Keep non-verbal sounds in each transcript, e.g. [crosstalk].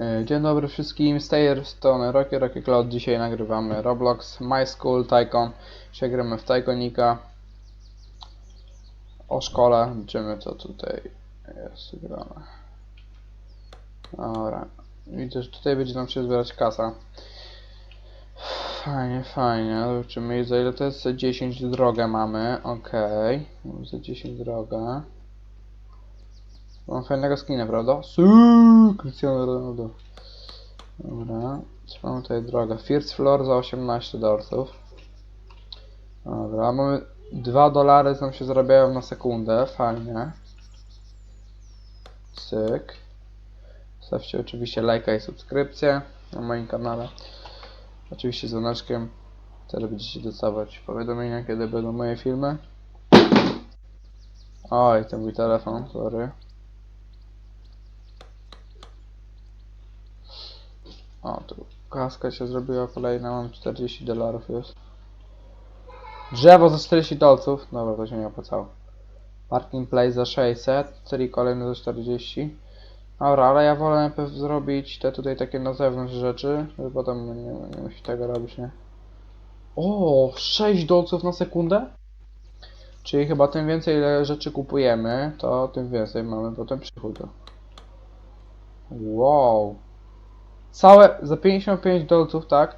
E, Dzień dobry wszystkim, z tej strony Rocky Rocky Cloud. Dzisiaj nagrywamy Roblox, My School, Tycoon. Dzisiaj gramy w Tyconika. O szkole, liczymy co tutaj jest grane. Dobra, widzę, że tutaj będzie nam się zbierać kasa. Fajnie, fajnie, zobaczymy za ile to jest, za 10 drogę mamy, okej. Za 10 drogę. Mam fajnego skina, prawda? Suuu, Cristiano Ronaldo. Dobra, co mamy tutaj drogę? First floor za 18 dolarów. Dobra, mamy 2 dolary, nam się zarabiają na sekundę, fajnie. Cyk. Zostawcie oczywiście lajka i subskrypcję na moim kanale. Oczywiście z dzwoneczkiem. Wtedy będziecie dostawać powiadomienia, kiedy będą moje filmy. Oj, ten mój telefon, sorry. O, tu kaska się zrobiła kolejna, mam 40 dolarów już. Drzewo za 40 dolców, dobra, to się nie opłacało. Parking place za 600, celi kolejny za 40. Dobra, ale ja wolę najpierw zrobić te tutaj takie na zewnątrz rzeczy, żeby potem nie, nie musi tego robić, nie? O, 6 dolców na sekundę? Czyli chyba tym więcej ile rzeczy kupujemy, to tym więcej mamy potem przychodu. Wow. Całe, za 55 dolców, tak?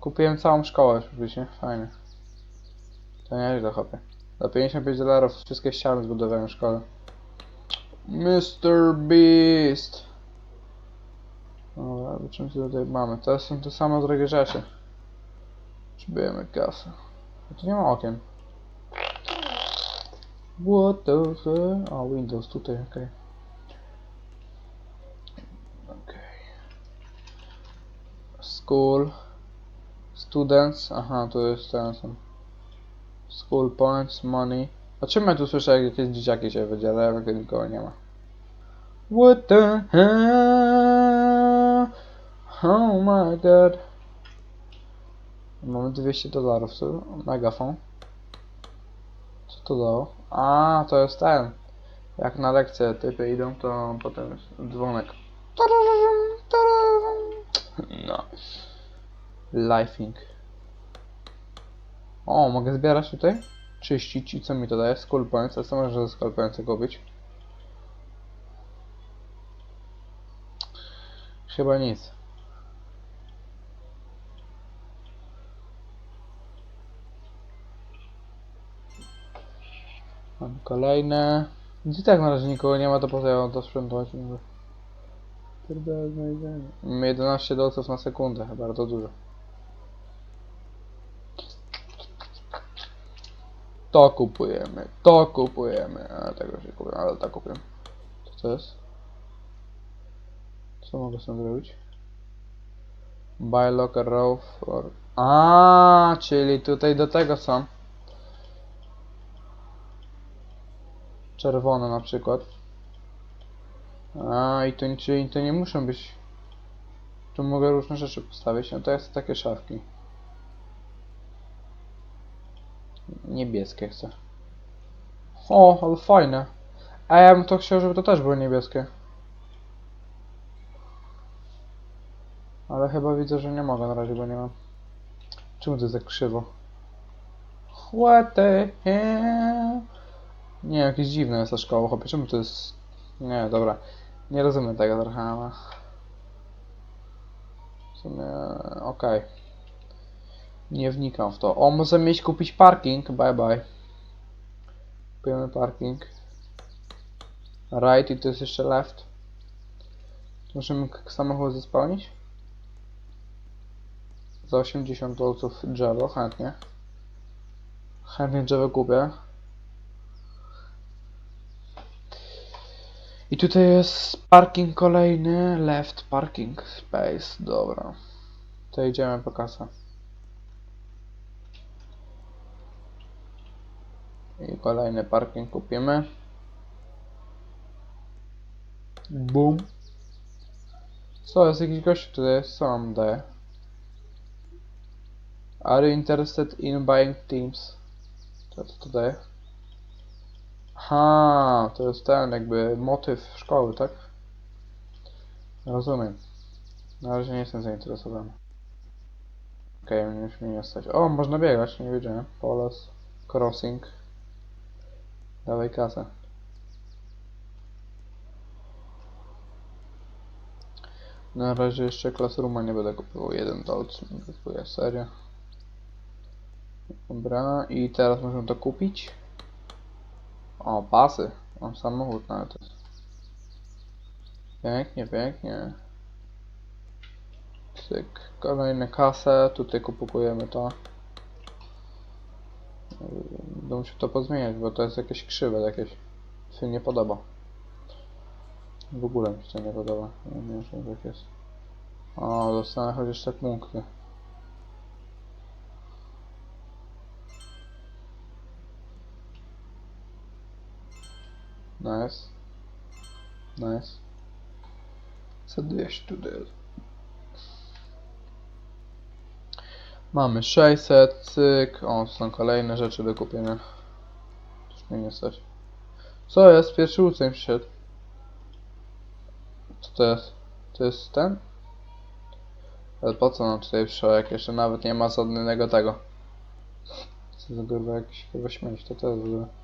Kupiłem całą szkołę, wiecie? Fajnie. To nieźle, chłopie. Za 55 dolarów wszystkie ściany zbudowałem w szkole. Mr. Beast. Dobra, czym tutaj mamy? To są te same drogie rzeczy. Przybijemy kasę. Tu nie ma okien. What the fuck? O, Windows tutaj, okej. Okej. School. Students. Aha, to jest ten sam. School points, money. A czym ja tu słyszę, jak jakieś dzieciaki się wydzielają, jak nikogo nie ma? What the hell? Oh my god. Mamy 200 dolarów, co? Megafon. Co to dało? A, to jest ten. Jak na lekcję typy idą, to potem jest dzwonek. No. Lifing. O, mogę zbierać tutaj? Czyścić i co mi to daje? Skull points, a co może ze skull points? Chyba nic. Mam kolejne. Gdzie tak na razie nikogo nie ma, to po co ja mam to? Mówię. Pierdolę znajdziemy. Mam 11 dolców na sekundę, bardzo dużo. To kupujemy, to kupujemy, a tego się kupię, ale to kupię. Co to jest? Co mogę tym zrobić? Buy locker row for... A, czyli tutaj do tego są. Czerwone na przykład. A, i to, czyli to nie muszą być... Tu mogę różne rzeczy postawić, no to jest takie szafki. Niebieskie chcę. O, ale fajne. A ja bym to chciał, żeby to też było niebieskie. Ale chyba widzę, że nie mogę na razie, bo nie mam. Czemu to jest tak krzywo? What the hell? Nie, jakieś dziwne jest ta szkoła, chłopie. Czemu to jest... Nie, dobra. Nie rozumiem tego trochę, ale... W sumie... Okej. Nie wnikam w to. O, możemy mieć kupić parking. Bye bye. Kupujemy parking. Right i to jest jeszcze left. Możemy samochód zespełnić? Za 80 dolców drzewo, chętnie. Chętnie drzewo kupię. I tutaj jest parking kolejny, left parking space, dobra. To idziemy po kasę. I kolejny parking kupimy. Boom. Co, jest jakiś gość tutaj? Co on daje? Are you interested in buying teams? Co to daje? Aha, to jest ten jakby motyw szkoły, tak? Rozumiem. Na razie nie jestem zainteresowany. Okej, okay, już mnie nie stać. O, można biegać, nie wiedziałem. Polos, crossing. Dawaj kasę. Na razie jeszcze Classrooma nie będę kupował. Jeden dolc kupuję, serio. Dobra, i teraz możemy to kupić. O, pasy. Mam samochód nawet. Pięknie, pięknie. Cyk. Kolejne kasę. Tutaj kupujemy to. Będę musiał to pozmieniać, bo to jest jakieś krzywe, jakieś się nie podoba. W ogóle mi się to nie podoba. Nie wiem, tak jest. O, dostanę chociaż te punkty. Nice. Nice. Co 200 tutaj? Mamy 600, cyk. O, są kolejne rzeczy do kupienia. Już mnie nie stać. Co jest? Pierwszy uczeń przyszedł. Co to jest? To jest ten? Ale po co nam tutaj? Jak jeszcze nawet nie ma żadnego tego. Co za kurwa jakiś kurwa śmieć, to jest w ogóle.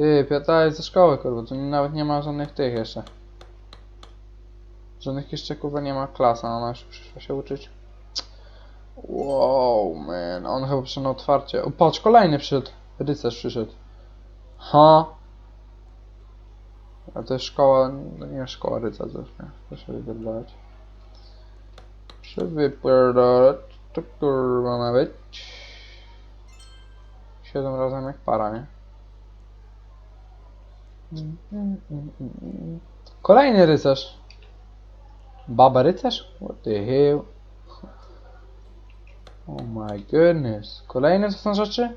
Ty, pierdalaj ze szkoły kurwa, tu nawet nie ma żadnych tych jeszcze. Żadnych jeszcze kurwa nie ma klas, a ona już przyszła się uczyć. Wow, man, on chyba przyszedł na otwarcie. O, patrz, kolejny przyszedł. Rycerz przyszedł. Ha. A to jest szkoła, no nie szkoła rycerza, nie? Proszę wypierdalać. Przywypierdalać, to kurwa ma być. Siedem razem jak para, nie? Kolejny rycerz. Baba rycerz? What the hell? Oh my goodness. Kolejne to są rzeczy?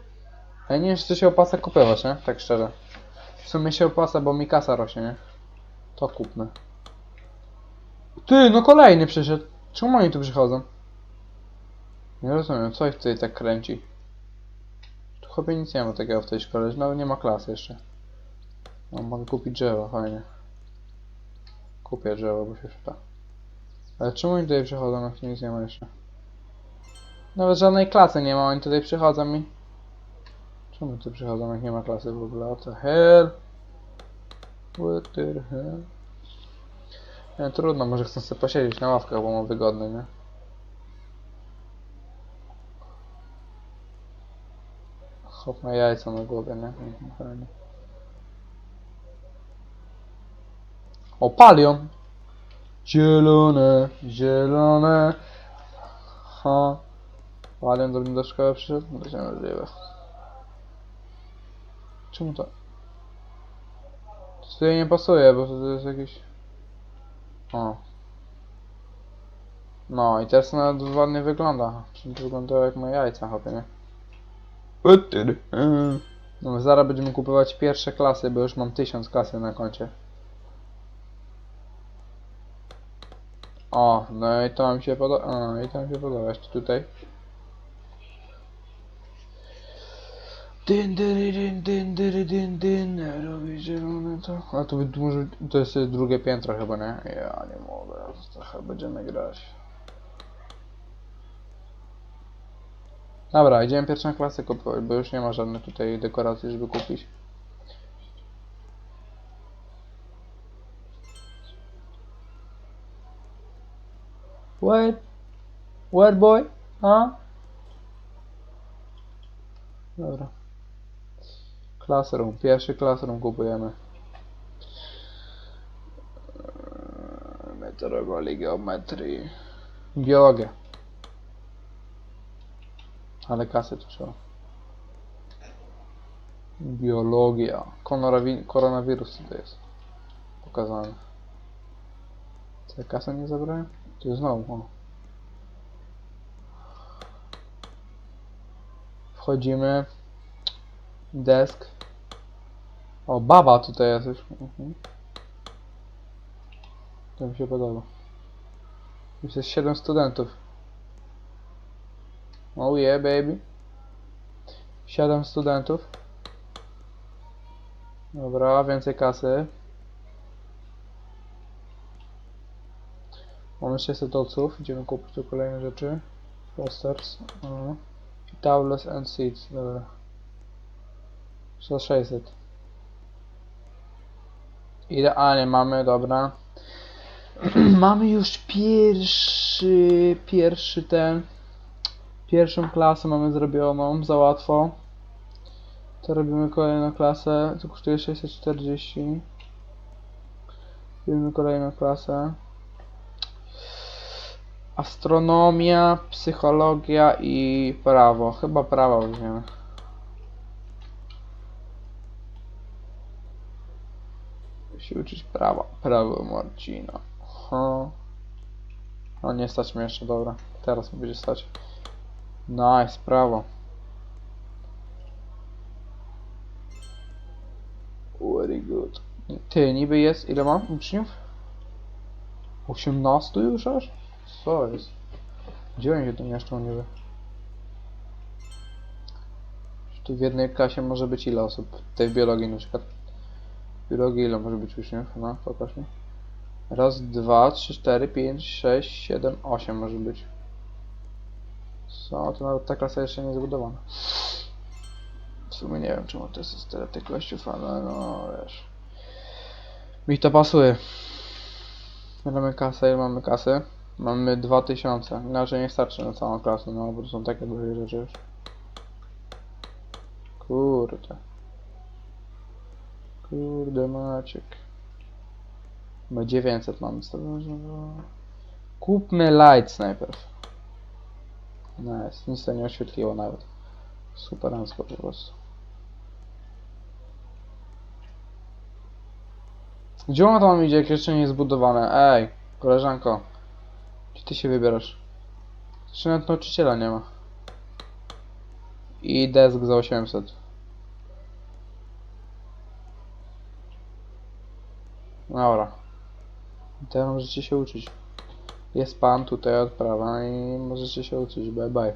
Ja nie wiem, czy to się opłaca kupować, nie? Tak szczerze. W sumie się opłaca, bo mi kasa rośnie, nie? To kupne. Ty, no kolejny przyszedł. Czemu oni tu przychodzą? Nie rozumiem, co ich tutaj tak kręci? Tu chyba nic nie ma takiego w tej szkole, nawet nie ma klasy jeszcze. No, mogę kupić drzewo, fajnie. Kupię drzewo, bo się przyda. Ale czemu oni tutaj przychodzą, jak nic nie ma jeszcze? Nawet żadnej klasy nie ma, oni tutaj przychodzą i... Czemu tu przychodzą, jak nie ma klasy w ogóle? What the hell? What the hell? Nie, trudno, może chcę sobie posiedzieć na ławkach, bo mam wygodny, nie? Chop jajca na głowie, nie? Fajnie. O, palion! Zielone, zielone. Ha. Palion do mnie do szkoły przyszedł? No To możliwe. Czemu to? To tutaj nie pasuje, bo to jest jakiś... O. No i teraz nawet ładnie wygląda. Czyli to wygląda jak moje jajca, chłopie, nie? No zaraz będziemy kupować pierwsze klasy, bo już mam 1000 klasy na koncie. O, no i to mi się podoba. O, i to mi się podoba jeszcze tutaj. Dyn, dyry, dyn, dyn, dyry, dyn, dyn, robi zielone to. A to, może, to jest drugie piętro chyba, nie? Ja nie mogę, trochę będziemy grać. Dobra, idziemy pierwszą klasę kupować, bo już nie ma żadnych tutaj dekoracji, żeby kupić. What? What boy? A? Dobra. Classroom. Pierwszy classroom kupujemy. Meteorologii, geometrii. Biologia. Ale kasy tu trzeba. Biologia. Koronawirus tutaj jest. Pokazane. Co ja kasę nie zabrałem? Znowu. O. Wchodzimy. Desk. O, baba tutaj jest już. Mhm. To mi się podoba. Już jest 7 studentów. Oh yeah, baby. 7 studentów. Dobra, więcej kasy. Mamy 600 dolców, idziemy kupić tu kolejne rzeczy. I Towels and seats, dobra. Za 600. Idealnie mamy, dobra. [clears throat] mamy już pierwszy, pierwszy ten, pierwszą klasę mamy zrobioną, za łatwo. To robimy kolejną klasę, to kosztuje 640. Robimy kolejną klasę. Astronomia, psychologia i prawo. Chyba prawo weźmiemy. się uczyć prawa. Prawo Marcina. Aha. No nie stać mnie jeszcze, dobra. Teraz mi będzie stać. Nice, prawo. Very good. Ty, niby jest, ile mam uczniów? 18 już aż? Co jest? Gdzie się tu mieszczą niby? Tu w jednej klasie może być ile osób? Tej w biologii na przykład. W biologii ile może być uczniów? No, pokaż mi. Raz, dwa, trzy, cztery, pięć, sześć, siedem, osiem może być. Co? To nawet ta klasa jeszcze nie zbudowana. W sumie nie wiem czemu to jest tyle tych gościów, ale no wiesz. Mi to pasuje. Mamy kasę, mamy kasy? Mamy 2000. Inaczej nie starczy na całą klasę, no bo są takie duże rzeczy już. Kurde. Kurde Maciek. My 900 mamy. Kupmy lights najpierw. Nice, nic to nie oświetliło nawet. Superancko po prostu. Gdzie ona tam idzie, jak jeszcze nie jest zbudowane? Ej, koleżanko. Gdzie ty się wybierasz? Jeszcze nawet nauczyciela nie ma. I desk za 800. Dobra. Teraz możecie się uczyć. Jest pan tutaj od prawa i możecie się uczyć. Bye bye.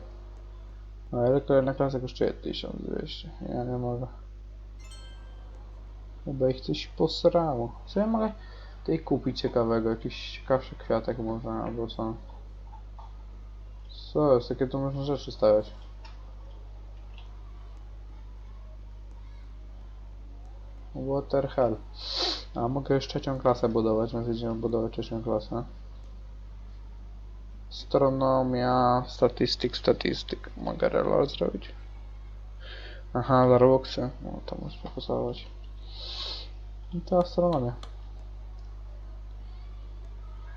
A ile kolejna klasa kosztuje 1200. Ja nie mogę. Chyba ich coś posrało. Co ja mogę tutaj kupić ciekawego? Jakiś ciekawszy kwiatek może, albo co? Co jest? Jakie tu można rzeczy stawiać? The hell? A mogę już trzecią klasę budować, więc idziemy budować trzecią klasę. Astronomia, statystyk, statystyk. Mogę reload zrobić? Aha, za Robuxy. No to muszę popasować. I to astronomia.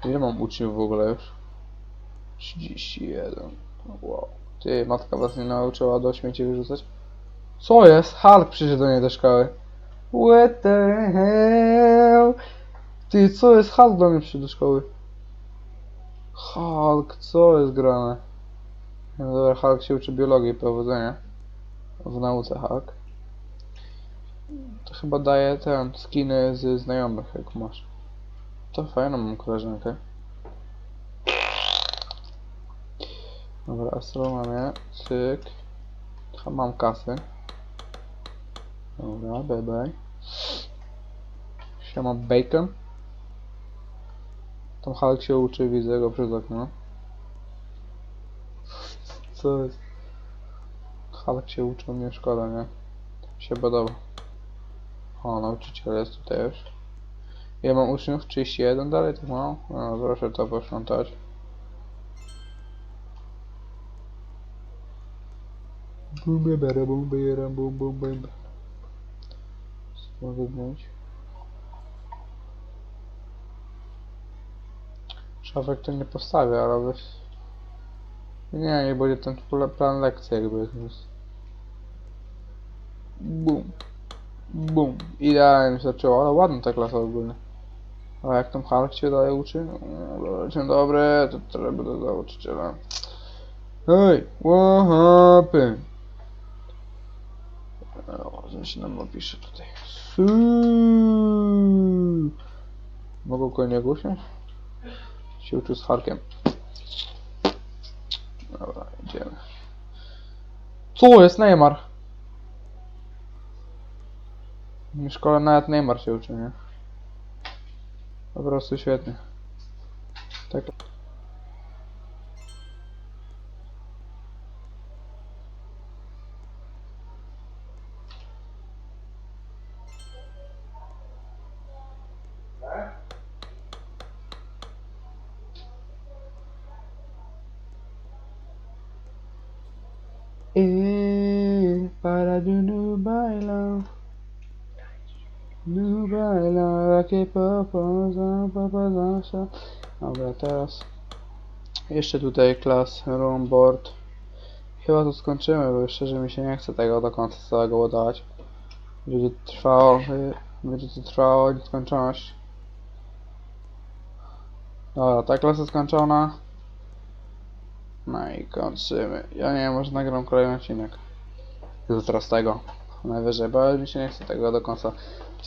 Ile mam uczniów w ogóle już? 31. Wow. Ty, matka was nie nauczyła do śmieci wyrzucać? Co jest? Hulk przyszedł do niej do szkoły. What the hell? Ty, co jest? Hulk do mnie przyszedł do szkoły. Hulk, co jest grane? No dobra, Hulk się uczy biologii powodzenia. W nauce Hulk. To chyba daje ten skiny z znajomych, jak masz. To fajną mam koleżankę. Dobra, astronomię, cyk. Trochę mam kasy. Dobra, bye bye. Siema bacon. Tam Hulk się uczy, widzę go przez okno. Co jest? Hulk się uczy, mnie szkoda, nie? Się podoba. O, nauczyciel jest tutaj już. Ja mam uczniów 31 dalej, tak mało? No, proszę to posprzątać. Bum, bum, bum, bum, bum, bum, bum, bum. Co mogę zdjąć? Szafek to nie postawię, ale weź... Nie, nie będzie ten pla- plan lekcji jakby jest. Bum. Bum. Idealnie mi zaczęło, ale ładna ta klasa ogólnie. A jak tam Hulk się dalej uczy? Dzień dobry, to trzeba do nauczyciela. Hej, what happened? O, że się nam opisze tutaj. Suuu. Mogą usiąść? Się uczył z Harkiem. Dobra, idziemy. Co jest Neymar? W szkole nawet Neymar się uczy, nie? Вопрос существенный. Так. И пора popozão, só. Dobra, teraz jeszcze tutaj klas room board. Chyba to skończymy, bo szczerze mi się nie chce tego do końca całego ładować. Będzie trwało, będzie to trwało nieskończoność. Dobra, ta klasa skończona. No i kończymy. Ja nie wiem, może nagram kolejny odcinek. Z tego. Najwyżej, bo mi się nie chce tego do końca.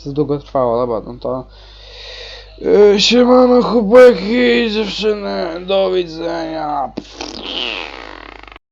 To długo trwało, dobra, no to... Yy, siemano chłopaki i dziewczyny, do widzenia.